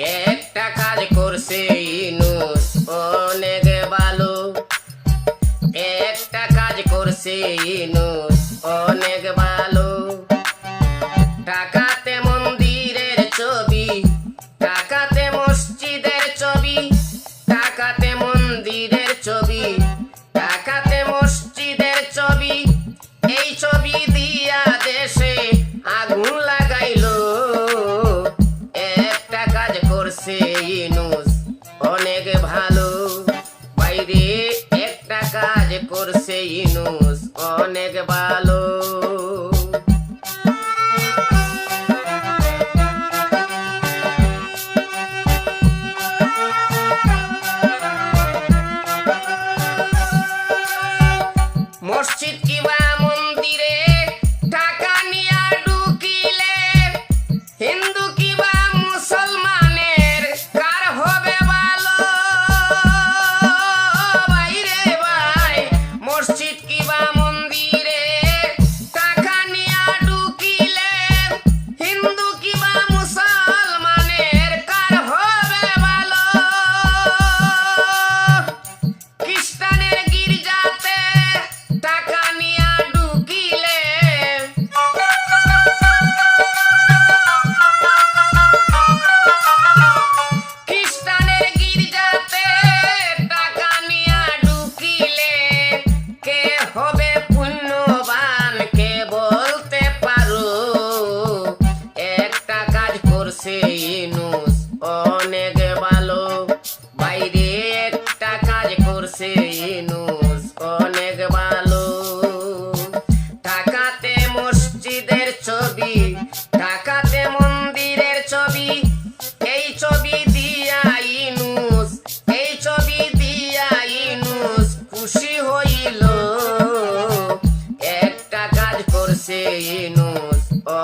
একটা কাজ করছে, ইনুস অনেক ভালো। একটা কাজ করছে, ইনুস অনেক ভালো। টাকাতে মন্দিরের ছবি টাকাতে মসজিদের ছবি টাকাতে মন্দিরের ছবি। করছে ইনুস অনেক ভালো। বাইরে একটা কাজ করছে ইনুস অনেক ভালো।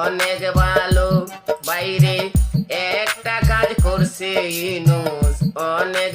অনেক ভালো বাইরে একটা কাজ করছে ইনুস অনেক